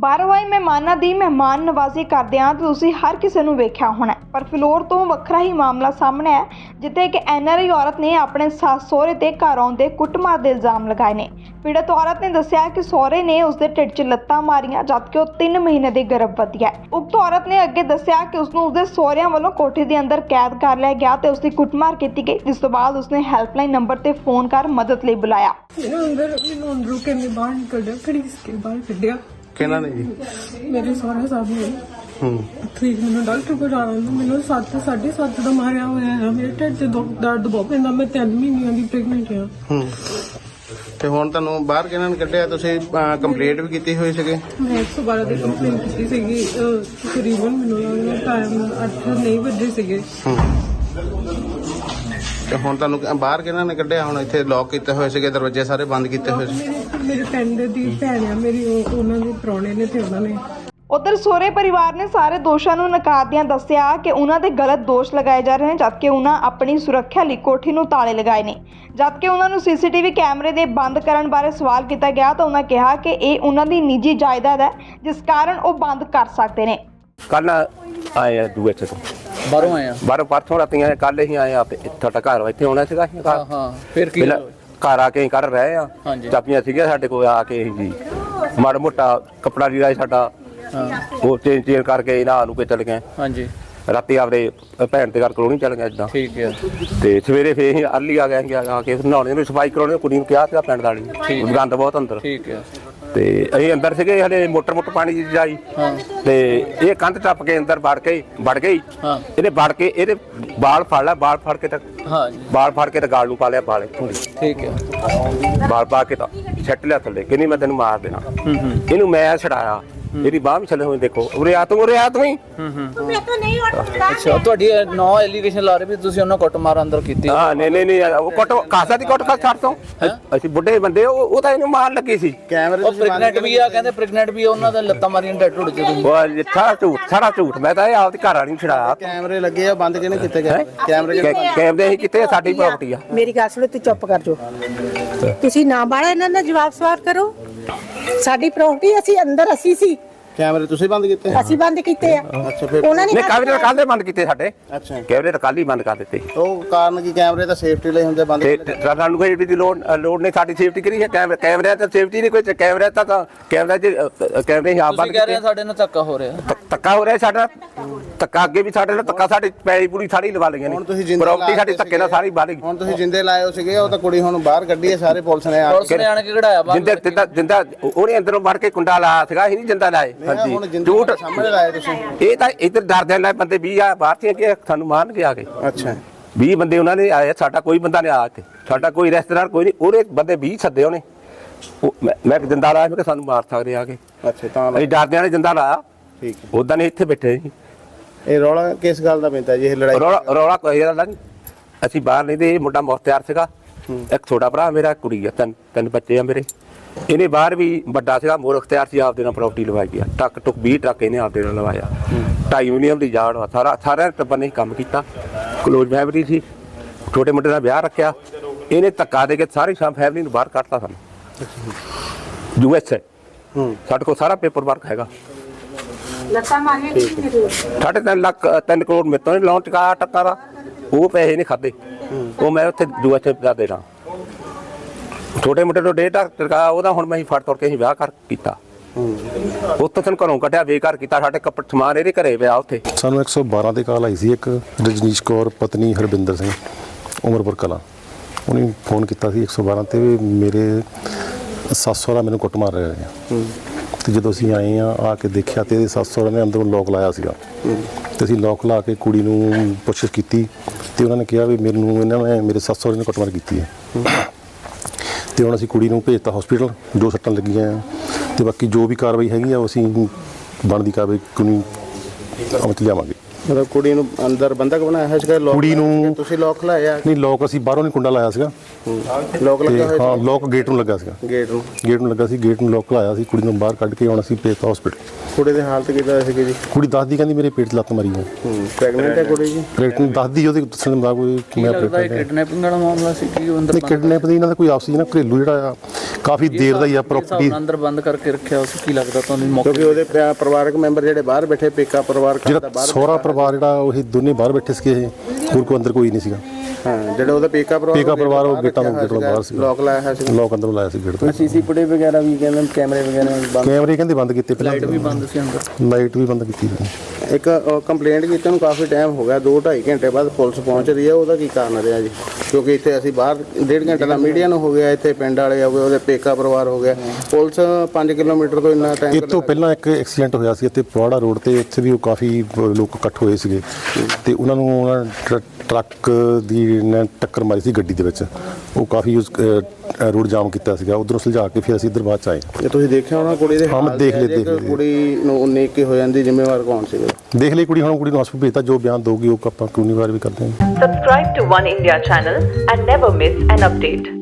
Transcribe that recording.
ਬਾਹਰੋਂ ਆਏ ਮਹਿਮਾਨਾਂ ਦੀ ਮਹਿਮਾਨ ਨਵਾਜ਼ੀ ਕਰਦਿਆਂ ਤੁਸੀਂ ਹਰ ਕਿਸੇ ਨੂੰ ਵੇਖਿਆ ਹੋਣਾ ਪਰ ਫਿਲੌਰ ਤੋਂ ਵੱਖਰਾ ਹੀ ਮਾਮਲਾ ਸਾਹਮਣੇ ਹੈ ਜਿੱਥੇ ਇੱਕ ਐਨਆਰਆਈ ਔਰਤ ਨੇ ਆਪਣੇ ਸੱਸ ਸਹੁਰੇ ਤੇ ਘਰ ਆਉਂਦੇ ਕੁੱਟਮਾਰ ਦੇ ਇਲਜ਼ਾਮ ਲਗਾਏ ਨੇ। ਪੀੜਤ ਔਰਤ ਨੇ ਦੱਸਿਆ ਕਿ ਸਹੁਰੇ ਨੇ ਉਸ ਢਿੱਡ 'ਚ ਲੱਤਾਂ ਮਾਰੀਆਂ, ਜਦਕਿ ਉਹ 3 ਮਹੀਨੇ ਦੀ ਗਰਭਵਤੀ ਹੈ। ਉਕਤ ਔਰਤ ਨੇ ਅੱਗੇ ਦੱਸਿਆ ਕਿ ਉਸਨੂੰ ਉਸਦੇ ਸਹੁਰਿਆਂ ਵੱਲੋਂ ਕੋਠੇ ਦੇ ਅੰਦਰ ਕੈਦ ਕਰ ਲਿਆ ਗਿਆ ਤੇ ਉਸਦੀ ਕੁੱਟਮਾਰ ਕੀਤੀ ਗਈ, ਜਿਸ ਤੋਂ ਬਾਅਦ ਉਸਨੇ ਹੈਲਪਲਾਈਨ ਨੰਬਰ ਤੇ ਫੋਨ ਕਰ ਮਦਦ ਲਈ ਬੁਲਾਇਆ। ਮੈਨੂੰ ਅੰਦਰ ਮੈਨੂੰ ਅੰਦਰੋਂ ਕਹਿੰਦੇ ਬਾਹਰ ਨਿਕਲ ਜਾ ਘੜੀਸ ਬਾਹਰ ਕੱਢਿਆ। ਕਿਹਨਾਂ ਨੇ ਜੀ? ਮੇਰੇ ਸਹੁਰਾ ਸਾਹਿਬ ਨੇ। ਹੂੰ। ਠੀਕ ਮੈਨੂੰ ਡਾਕਟਰ ਕੋਲ ਜਾਣਾ ਸੀ। ਮੈਨੂੰ 7 7.5 ਦਾ ਮਾਰਿਆ ਹੋਇਆ ਹੈ। ਮੇਰੇ ਢਿੱਡ 'ਚ ਦੁੱਖ ਦਰਦ ਬਹੁਤ ਪੈਂਦਾ। ਮੈਂ 3 ਮਹੀਨਿਆਂ ਦੀ ਪ੍ਰੈਗਨੈਂਟ ਹਾਂ। ਹੂੰ। ਤੇ ਹੁਣ ਤੁਹਾਨੂੰ ਬਾਹਰ ਕਿਹਨਾਂ ਨੇ ਕੱਢਿਆ? ਤੁਸੀਂ ਕੰਪਲੀਟ ਵੀ ਕੀਤੀ ਹੋਈ ਸੀਗੇ? ਮੈਂ 112 ਦੀ ਕੰਪਲੇਂਟ ਕੀਤੀ ਸੀਗੀ। ਅਹ, ਤਕਰੀਬਨ ਮੈਨੂੰ ਲੱਗਦਾ ਟਾਈਮ 8 ਨਹੀਂ ਵੱਜੇ ਸੀਗੇ। ਹੂੰ। ਤੇ ਹੁਣ ਤੁਹਾਨੂੰ ਕ- ਬਾਹਰ ਕਿਹਨਾਂ ਨੇ ਕੱਢਿਆ? ਹੁਣ ਇੱਥੇ ਲੌਕ ਕੀਤੇ ਹੋਏ ਸੀਗੇ ਦਰਵਾਜ਼ੇ ਸਾਰੇ ਬੰਦ ਕੀਤੇ ਹੋਏ ਸੀ। ਮੇਰੇ ਮੇਰੇ ਪਿੰਡ ਦੀ ਭੈਣ ਆ ਮੇਰੀ ਉਹ- ਉਹਨਾਂ ਦੇ ਪ੍ਰਾਹੁਣੇ ਨੇ ਤੇ ਉਹਨਾਂ ਨੇ। ਉਧਰ ਸਹੁਰੇ ਪਰਿਵਾਰ ਨੇ ਸਾਰੇ ਦੋਸ਼ਾਂ ਨੂੰ ਨਕਾਰਦਿਆਂ ਦੱਸਿਆ ਕਿ ਉਹਨਾਂ ਦੇ ਗਲਤ ਦੋਸ਼ ਲਗਾਏ ਜਾ ਰਹੇ ਨੇ ਜਦਕਿ ਉਹਨਾਂ ਆਪਣੀ ਸੁਰੱਖਿਆ ਲਈ ਕੋਠੀ ਨੂੰ ਤਾਲੇ ਲਗਾਏ ਨੇ। ਜਦਕਿ ਉਹਨਾਂ ਨੂੰ ਸੀਸੀਟੀਵੀ ਕੈਮਰੇ ਦੇ ਬੰਦ ਕਰਨ ਬਾਰੇ ਸਵਾਲ ਕੀਤਾ ਗਿਆ ਤਾਂ ਉਹਨਾਂ ਕਿਹਾ ਕਿ ਇਹ ਉਹਨਾਂ ਦੀ ਨਿੱਜੀ ਜਾਇਦਾਦ ਹੈ ਜਿਸ ਕਾਰਨ ਉਹ ਬੰਦ ਕਰ ਸਕਦੇ ਨੇ। ਕੱਲ ਆਏ ਆ ਦੂਏ ਚ ਤੋਂ। ਬਾਹਰੋਂ ਆਏ ਆ? ਬਾਹਰੋਂ ਪਰਸੋਂ ਰਾਤੀਆਂ ਕੱਲ ਹੀ ਆਏ ਆ ਤੁਹਾਡਾ ਘਰ ਇੱਥੇ ਆਉਣਾ ਸੀਗਾ ਅਸੀਂ ਹਾਂ ਘਰ। ਹਾਂ ਫਿਰ ਕੀ ਪਹਿਲਾਂ ਘਰ ਆ ਕੇ ਅਸੀਂ ਕਰ ਰਹੇ ਆ। ਹਾਂਜੀ। ਚਾਬੀਆਂ ਸੀਗੀਆਂ ਸਾਡੇ ਕੋਲ ਆ ਕੇ ਅਸੀਂ ਜੀ। ਮਾੜਾ ਮੋਟਾ ਕਪੜਾ ਲੀੜਾ ਸੀ ਸਾਡਾ। ਹਾਂ। ਉਹ ਚੇਂਜ ਚੇਂਜ ਕਰਕੇ ਇਹਨਾਂ ਨੂੰ ਕੇ ਚਲ ਗਏ। ਹਾਂਜੀ। ਰਾਤੀ ਆਪਦੇ ਭੈਣ ਦੇ ਘਰ ਕਲੋਨੀ ਚਲ ਗਏ ਇਦਾਂ ਠੀਕ ਹੈ। ਤੇ ਸਵੇਰੇ ਫੇਰ ਅਸੀਂ ਅਰਲੀ ਆ ਗਏ ਅਸੀਂ ਆ ਕੇ ਨਹਾਉਣੇ ਨੂੰ ਸਫ਼ਾਈ ਕਰਾਉਣੇ ਕੁੜੀ ਨੂੰ ਕਿਹਾ ਸੀਗਾ ਪਿੰਡ ਵਾਲੀ ਗੰਦ ਬਹੁਤ ਅੰਦਰ। ਠੀਕ ਹੈ। ਤੇ ਅਸੀਂ ਅੰਦਰ ਸੀਗੇ ਹਲੇ ਮੋਟਰ ਮੋਟਰ ਪਾਣੀ ਦੀ ਜਾਈ ਤੇ ਇਹ ਕੰਧ ਟੱਪ ਕੇ ਅੰਦਰ ਵੜ ਕੇ ਵੜ ਗਈ। ਇਹਨੇ ਵੜ ਕੇ ਇਹਦੇ ਬਾਲ ਫੜ ਲਿਆ ਬਾਲ ਫੜ ਕੇ ਤਾਂ ਹਾਂ ਬਾਲ ਫੜ ਕੇ ਤਾਂ ਗਾਲ ਨੂੰ ਪਾ ਲਿਆ ਬਾਲੇ ਠੀਕ ਹੈ। ਬਾਲ ਪਾ ਕੇ ਤਾਂ ਛੱਟ ਲਿਆ ਥੱਲੇ ਕਿ ਨਹੀਂ ਮੈਂ ਤੈਨੂੰ ਮਾਰ ਦੇਣਾ। ਇਹਨੂੰ ਮੈਂ ਛਡਾਇਆ। ਇਹਦੀ ਬਾਹ ਵੀ ਛੱਲੇ ਹੋਏ ਦੇਖੋ। ਉਰੇ ਆ ਤੂੰ ਉਰੇ ਆ ਤੂੰ ਹੀ। ਹੂੰ ਹੂੰ। ਅੱਛਾ ਤੁਹਾਡੀ ਨੌ ਐਲੀਗੇਸ਼ਨ ਲਾ ਰਹੇ ਵੀ ਤੁਸੀਂ ਉਹਨਾਂ ਕੁੱਟ ਮਾਰ ਅੰਦਰ ਕੀਤੀ। ਹਾਂ ਨਹੀਂ ਨਹੀਂ ਨਹੀਂ ਉਹ ਕੁੱਟ ਕਾਸਾ ਦੀ ਕੁੱਟ ਖਾ ਛੱਡ ਤੋਂ। ਅਸੀਂ ਬੁੱਢੇ ਬੰਦੇ ਉਹ ਉਹ ਤਾਂ ਇਹਨੂੰ ਮਾਰਨ ਲੱਗੀ ਸੀ। ਕੈਮਰੇ ਉਹ ਪ੍ਰੈਗਨੈਂਟ ਵੀ ਆ ਕਹਿੰਦੇ ਪ੍ਰੈਗਨੈਂਟ ਵੀ ਆ, ਉਹਨਾਂ ਦਾ ਲੱਤਾਂ ਮਾਰੀਆਂ ਡੈਡ ਢੁੱਡ ਚ ਤੁਸੀਂ ਉਹ ਇਹ ਸਾਰਾ ਝੂਠ ਸਾਰਾ ਝੂਠ। ਮੈਂ ਤਾਂ ਇਹ ਆਪਦੀ ਘਰ ਵਾਲੀ ਨੂੰ ਛਡਾਇਆ। ਕੈਮਰੇ ਲੱਗੇ ਆ ਬੰਦ ਕਿਹਨੇ ਕੀਤੇ ਗਏ? ਕੈਮਰੇ ਕੈ- ਕੈਮਰੇ ਅਸੀਂ ਕਿਤੇ ਸਾਡੀ ਪ੍ਰਾਪਰਟੀ ਆ। ਮੇਰੀ ਗੱਲ ਸੁਣੋ ਤੂੰ ਚੁੱਪ ਕਰ ਜੋ ਤੁਸੀਂ ਨਾ ਬਾੜਾ ਇਹਨਾਂ ਦਾ ਜਵਾਬ ਸਵਾਲ ਕਰੋ। ਸਾਡੀ ਪ੍ਰਾਪਰਟੀ ਅਸੀਂ ਅੰਦਰ ਅਸੀਂ ਸੀ। ਕੈਮਰੇ ਤੁਸੀਂ ਬੰਦ ਕੀਤੇ? ਅਸੀਂ ਬੰਦ ਕੀਤੇ ਆ। ਅੱਛਾ ਫਿਰ ਉਹਨਾਂ ਨੇ ਨਹੀਂ ਕੈਮਰੇ ਤਾਂ ਦੇ ਬੰਦ ਕੀਤੇ ਸਾਡੇ। ਅੱਛਾ। ਕੈਮਰੇ ਤਾਂ ਕੱਲ ਹੀ ਬੰਦ ਕਰ ਦਿੱਤੇ। ਉਹ ਕਾਰਨ ਕੀ? ਕੈਮਰੇ ਤਾਂ ਸੇਫਟੀ ਲਈ ਹੁੰਦੇ ਬੰਦ ਤੇ ਤੇ ਸਾਨੂੰ ਕੋਈ ਦੀ ਲੋੜ ਲੋੜ ਨਹੀਂ ਸਾਡੀ ਸੇਫਟੀ ਕਰੀ ਹੈ। ਕੈਮਰੇ ਕੈਮਰੇ ਤਾਂ ਸੇਫਟੀ ਨਹੀਂ ਕੋਈ ਕੈਮਰੇ ਤਾਂ ਤਾਂ ਕੈਮਰੇ ਅ, ਕੈਮਰੇ ਹੀ ਆਪ ਤੁਸੀਂ ਬੰਦ ਕਹਿ ਰਹੇ ਕੀਤੇ। ਸਾਡੇ ਨਾਲ ਧੱਕਾ ਹੋ ਰਿਹਾ। ਧੱਕਾ ਹੋ ਰਿਹਾ ਸਾਡਾ। ਧੱਕਾ ਅੱਗੇ ਵੀ ਸਾਡੇ ਨਾਲ ਧੱਕਾ ਸਾਡੀ ਪੈਲੀ ਪੂਰੀ ਸਾਰੀ ਲਵਾ ਲਈਆਂ ਹੁਣ ਤੁਸੀਂ ਨੇ ਜਿੰਦੇ ਪ੍ਰਾਪਰਟੀ ਸਾਡੀ ਧੱਕੇ ਨਾਲ ਸਾਰੀ ਬਾਹਰ ਹੁਣ ਤੁਸੀਂ ਜਿੰਦੇ ਲਾਏ ਹੋ ਸੀਗੇ ਉਹ ਤਾਂ ਕੁੜੀ ਹੁਣ ਬਾਹਰ ਕੱਢੀ ਹੈ ਸਾਰੇ ਪੁਲਿਸ ਨੇ ਆ ਪੁਲਿਸ ਨੇ ਆਣ ਕੇ ਕਢਾਇਆ ਬਾਹਰ ਜਿੰਦੇ ਜਿੰਦਾ ਜਿੰਦਾ ਉਹਨੇ ਅੰਦਰੋਂ ਵੜ ਕੇ ਕੁੰਡਾ ਲਾਇਆ ਸੀਗਾ ਇਹ ਨਹੀਂ ਜਿੰਦਾ ਲਾਏ। ਹਾਂਜੀ। ਹੁਣ ਹਾਂਜੀ ਝੂਠ ਸਾਹਮਣੇ ਲਾਏ ਤੁਸੀਂ। ਇਹ ਤਾਂ ਇੱਧਰ ਡਰਦੇ ਨਾਲ ਬੰਦੇ 20 ਆ ਬਾਹਰ ਸੀ ਕਿ ਸਾਨੂੰ ਮਾਰਨ ਕੇ? ਆ ਗਏ ਅੱਛਾ। 20 ਬੰਦੇ ਉਹਨਾਂ ਨੇ ਆਏ ਸਾਡਾ ਕੋਈ ਬੰਦਾ ਨਹੀਂ ਆਇਆ ਇੱਥੇ ਸਾਡਾ ਕੋਈ ਰਿਸ਼ਤੇਦਾਰ ਕੋਈ ਨਹੀਂ। ਉਹਨੇ ਬੰਦੇ 20 ਸੱਦੇ ਉਹਨੇ। ਉਹ- ਮੈਂ ਮੈਂ ਜਿੰਦਾ ਲਾਇਆ ਮੈਂ ਕਿ ਸਾਨੂੰ ਮਾਰ ਸਕਦੇ ਆ ਕੇ? ਅੱਛਾ ਤਾਂ ਅਸੀਂ ਡਰਦਿਆਂ ਨੇ ਜਿੰਦਾ ਲਾਇਆ ਠੀਕ ਹੈ। ਉਦਾਂ ਨੇ ਇੱਥੇ ਬੈਠੇ ਸੀ ਇਹ ਰੌਲਾ ਕਿਸ ਗੱਲ ਦਾ ਪੈਂਦਾ ਜੀ ਇਹ ਲੜਾਈ? ਰੌਲਾ ਰੌਲਾ ਕੋਈ ਇਹਦਾ ਨਹੀਂ। ਅਸੀਂ ਬਾਹਰ ਨਹੀਂ ਤੇ ਇਹ ਮੁੰਡਾ ਮੁਖਤਿਆਰ ਸੀਗਾ। ਇੱਕ ਛੋਟਾ ਭਰਾ ਮੇਰਾ ਕੁੜੀ ਆ ਤਿੰਨ ਤਿੰਨ ਬੱਚੇ ਆ ਮੇਰੇ। ਇਹਨੇ ਬਾਹਰ ਵੀ ਵੱਡਾ ਸੀਗਾ ਮੋਰ ਅਖਤਿਆਰ ਸੀ ਆਪਦੇ ਨਾਲ ਪ੍ਰਾਪਰਟੀ ਲਵਾਈ ਗਿਆ ਟੱਕ ਟੁਕ 20 ਟਰੱਕ ਇਹਨੇ ਆਪਦੇ ਨਾਲ ਲਵਾਇਆ ਢਾਈ ਯੂਨੀਅਮ ਦੀ ਜਾੜ ਵਾ ਸਾਰਾ ਸਾਰਿਆਂ ਟੱਬਰ ਨੇ ਕੰਮ ਕੀਤਾ। ਕਲੋਜ਼ ਫੈਮਿਲੀ ਸੀ ਛੋਟੇ ਮੁੰਡੇ ਦਾ ਵਿਆਹ ਰੱਖਿਆ। ਇਹਨੇ ਧੱਕਾ ਦੇ ਕੇ ਸਾਰੀ ਸ਼ਾਮ ਫੈਮਿਲੀ ਨੂੰ ਬਾਹਰ ਕੱਢਤਾ ਸਾਨੂੰ। ਯੂਐਸ ਹੂੰ। ਸਾਡੇ ਕੋਲ ਸਾਰਾ ਪੇਪਰ ਵਰਕ ਹੈਗਾ। ਲੱਤਾਂ ਮਾਰੀਆਂ ਸਾਢੇ ਤਿੰਨ ਲੱਖ ਅ, ਤਿੰਨ ਕਰੋੜ ਮੇਰੇ ਤੋਂ ਲੋਨ ਟਕਾ ਟੱਕਾ ਦਾ। ਉਹ ਪੈਸੇ ਨਹੀਂ ਖਾਦੇ ਉਹ ਮੈਂ ਉੱਥੇ ਦੂਆ ਤੇ ਦਾ ਦੇਣਾ। ਛੋਟੇ ਮੋਟੇ ਤੋਂ ਡੇਟ ਟਕਾ ਉਹਦਾ ਹੁਣ ਮੈਂ ਹੀ ਫੜ ਤੋੜ ਕੇ ਹੀ ਵਿਆਹ ਕਰ ਕੀਤਾ। ਉੱਥੋਂ ਤਨ ਘਰੋਂ ਕੱਢਿਆ ਬੇਕਾਰ ਕੀਤਾ ਸਾਡੇ ਕੱਪੜ ਸਮਾਨ ਇਹਦੇ ਘਰੇ ਪਿਆ ਉੱਥੇ। ਸਾਨੂੰ 112 ਤੇ ਕਾਲ ਆਈ ਸੀ ਇੱਕ ਰਜਨੀਸ਼ ਕੌਰ ਪਤਨੀ ਹਰਬਿੰਦਰ ਸਿੰਘ ਉਮਰਪੁਰ ਕਲਾਂ। ਉਹਨੇ ਫੋਨ ਕੀਤਾ ਸੀ 112 ਤੇ ਵੀ ਮੇਰੇ ਸੱਸ ਸਹੁਰਾ ਮੈਨੂੰ ਕੁੱਟ ਮਾਰ ਰਹੇ ਆ ਤੇ ਜਦੋਂ ਅਸੀਂ ਆਏ ਆ ਆ ਕੇ ਦੇਖਿਆ ਤੇ ਇਹਦੇ ਸੱਸ ਸਹੁਰਾ ਨੇ ਅੰਦਰੋਂ ਲੋਕ ਲਾਇਆ ਸੀਗਾ। ਤੇ ਅਸੀਂ ਲੋਕ ਲਾ ਕੇ ਕੁੜੀ ਨੂੰ ਪੁੱਛਿਸ਼ ਕੀਤੀ ਤੇ ਉਹਨਾਂ ਨੇ ਕਿਹਾ ਵੀ ਮੈਨੂੰ ਇਹਨਾਂ ਨੇ ਮੇਰੇ ਸੱਸ ਸਹੁਰੇ ਨੇ ਕੁੱਟਮਾਰ ਕੀਤੀ ਹੈ। ਤੇ ਹੁਣ ਅਸੀਂ ਕੁੜੀ ਨੂੰ ਭੇਜਤਾ ਹਸਪੀਟਲ ਜੋ ਸੱਟਾਂ ਲੱਗੀਆਂ ਆ। ਤੇ ਬਾਕੀ ਜੋ ਵੀ ਕਾਰਵਾਈ ਹੈਗੀ ਆ, ਉਹ ਅਸੀਂ ਬਣਦੀ ਕਾਰਵਾਈ ਕਾਨੂੰਨੀ ਅਮਲ ਚ ਲਿਆਵਾਂਗੇ। ਮਤਲਬ ਕੁੜੀ ਨੂੰ ਅੰਦਰ ਬੰਦਕ ਬਣਾਇਆ ਹੋਇਆ ਸੀਗਾ ਲੋਕ ਕੁੜੀ ਨੂੰ- ਤੁਸੀਂ ਲੋਕ ਲਾਇਆ? ਨਹੀਂ ਲੋਕ ਅਸੀਂ ਬਾਹਰੋਂ ਨਹੀਂ ਕੁੰਡਾ ਲਾਇਆ ਸੀਗਾ। ਲੋਕ ਤੇ ਲੱਗਾ ਹੋਇਆ ਹਾਂ ਲੋਕ ਗੇਟ ਨੂੰ ਲੱਗਾ ਸੀਗਾ। ਸੀ ਗੇਟ ਨੂੰ? ਗੇਟ ਨੂੰ ਲੱਗਾ ਸੀ ਗੇਟ ਨੂੰ ਲੋਕ ਲਾਇਆ ਸੀ ਕੁੜੀ ਨੂੰ ਬਾਹਰ ਕੱਢ ਕੇ ਹੁਣ ਅਸੀਂ ਭੇਜਤਾ ਹਸਪੀਟਲ ਕੁੜੀ ਦੀ ਹਾਲਤ ਕਿਦਾਂ ਸੀਗੀ ਜੀ? ਕੁੜੀ ਦੱਸਦੀ ਕਹਿੰਦੀ ਮੇਰੇ ਪੇਟ 'ਚ ਲੱਤ ਮਾਰੀ ਹੈ ਪ੍ਰੈਗਨੈਂਟ ਹੈ ਕੁੜੀ ਜੀ? ਪ੍ਰੈਗਨੈਂਟ ਦੱਸਦੀ ਉਹਦੇ ਦੱਸਣ ਦਾ ਕੋਈ ਕੀ ਮੈਂ ਲੱਗਦਾ ਇਹ ਕਿਡਨੈਪਿੰਗ ਵਾਲਾ ਮਾਮਲਾ ਸੀ ਕਿ ਉਹ ਅੰਦਰ ਨਹੀਂ ਕਿਡਨੈਪ ਦੀ ਇਹਨਾਂ ਦਾ ਕੋਈ ਆਪਸੀ ਨਾ ਘਰੇਲੂ ਜਿਹੜਾ ਆ ਕਾਫੀ ਦੇਰ ਦਾ ਹੀ ਆ ਪ੍ਰਾਪਰਟੀ ਅੰਦਰ ਬੰਦ ਕਰਕੇ ਰੱਖਿਆ ਉਸ ਕੀ ਲੱਗਦਾ ਤੁਹਾਨੂੰ ਮੌਕੇ ਕਿਉਂਕਿ ਉਹਦੇ ਪਿਆ- ਪਰਿਵਾਰਕ ਮੈਂਬਰ ਜਿਹੜੇ ਬਾਹਰ ਬੈਠੇ ਪੇਕਾ ਪਰਿਵਾਰ ਘਰ ਦਾ ਜਿਹੜਾ ਬਾਹਰ ਸਹੁਰਾ ਪਰਿਵਾਰ ਜਿਹੜਾ ਉਹ ਇਹ ਦੋਨੇ ਬਾਹਰ ਬੈਠੇ ਸੀਗੇ ਇਹ ਹੋਰ ਕੋਈ ਅੰਦਰ ਕੋਈ ਨਹੀਂ ਸੀਗਾ। ਹਾਂ ਜਿਹੜਾ ਉਹਦਾ ਪੇਕਾ ਪਰਿਵਾਰ ਪੇਕਾ ਪਰਿਵਾਰ ਉਹ ਗੇਟਾਂ ਤੋਂ ਗੇਟਾਂ ਬਾਹਰ। ਸੀਗਾ। ਲੋਕ ਲਾਇਆ ਹੋਇਆ ਸੀ ਲੋਕ ਅੰਦਰੋਂ ਲਾਇਆ ਸੀ ਗੇਟ ਤੋਂ। ਸੀਸੀ ਫੁਟੇਜ ਵਗੈਰਾ ਵੀ ਕਹਿੰਦੇ ਕੈਮਰੇ ਵਗੈਰਾ ਬੰਦ? ਕੈਮਰੇ ਕਹਿੰਦੇ ਬੰਦ ਕੀਤੇ ਪਹਿਲਾਂ। ਲਾਈਟ ਵੀ ਬੰਦ ਸੀ ਅੰਦਰ। ਲਾਈਟ ਵੀ ਬੰਦ ਕੀਤੀ ਸੀ ਇੱਕ ਕੰਪਲੇਂਟ ਕੀਤੀ ਨੂੰ ਕਾਫੀ ਟਾਈਮ ਹੋ ਗਿਆ 2 2.5 ਘੰਟੇ ਬਾਅਦ ਪੁਲਿਸ ਪਹੁੰਚ ਰਹੀ ਹੈ ਉਹਦਾ ਕੀ ਕਾਰਨ ਰਿਹਾ ਜੀ? ਕਿਉਂਕਿ ਇੱਥੇ ਅਸੀਂ ਬਾਹਰ ਡੇਢ ਘੰਟੇ ਦਾ ਮੀਡੀਆ ਨੂੰ ਹੋ ਗਿਆ ਇੱਥੇ ਪਿੰਡ ਵਾਲੇ ਹੋ ਗਏ ਉਹਦੇ ਪੇਕਾ ਪਰਿਵਾਰ ਹੋ ਗਿਆ। ਪੁਲਿਸ 5 ਕਿਲੋਮੀਟਰ ਤੋਂ ਇੰਨਾ ਇਹ ਟਾਈਮ ਤੋਂ ਪਹਿਲਾਂ ਇੱਕ ਐਕਸੀਡੈਂਟ ਹੋਇਆ ਸੀ ਇੱਥੇ ਪਵਾੜਾ ਰੋਡ ਤੇ ਇੱਥੇ ਵੀ ਉਹ ਕਾਫੀ ਲੋਕ ਇਕੱਠ ਹੋਏ ਸੀਗੇ ਤੇ ਉਹਨਾਂ ਨੂੰ ਉਹਨਾਂ ਟਰੱਕ ਦੀ ਨੇ ਟੱਕਰ ਮਾਰੀ ਸੀ ਗੱਡੀ ਦੇ ਵਿੱਚ। ਉਹ ਕਾਫੀ ਉਸ ਰੋਡ ਜਾਮ ਕੀਤਾ ਸੀਗਾ। ਉਧਰੋਂ ਸੁਲਝਾ ਕੇ ਫਿਰ ਅਸੀਂ ਇੱਧਰ ਬਾਅਦ ਚ ਆਏ। ਜੇ ਤੁਸੀਂ ਦੇਖਿਆ ਹੋਣਾ ਕੁੜੀ ਦੇ ਹਾਂ, ਮੈਂ ਹਾਲ ਦੇਖ ਜੇ ਦੇਖ ਲਿਆ। ਕੁੜੀ ਨੂੰ 19 ਕੀ ਹੋ ਜਾਂਦੀ ਜ਼ਿੰਮੇਵਾਰ ਕੌਣ ਸੀਗਾ? ਦੇਖ ਲਈ ਕੁੜੀ ਹੁਣ ਕੁੜੀ ਨੂੰ ਹਸਪਤਾਲ ਭੇਜਤਾ ਜੋ ਬਿਆਨ ਦਊਗੀ ਉਹ ਆਪਾਂ ਕਾਨੂੰਨੀ ਵਾਰ ਵੀ ਕਰਦੇ ਹਾਂ। Subscribe to One India channel and never miss an update.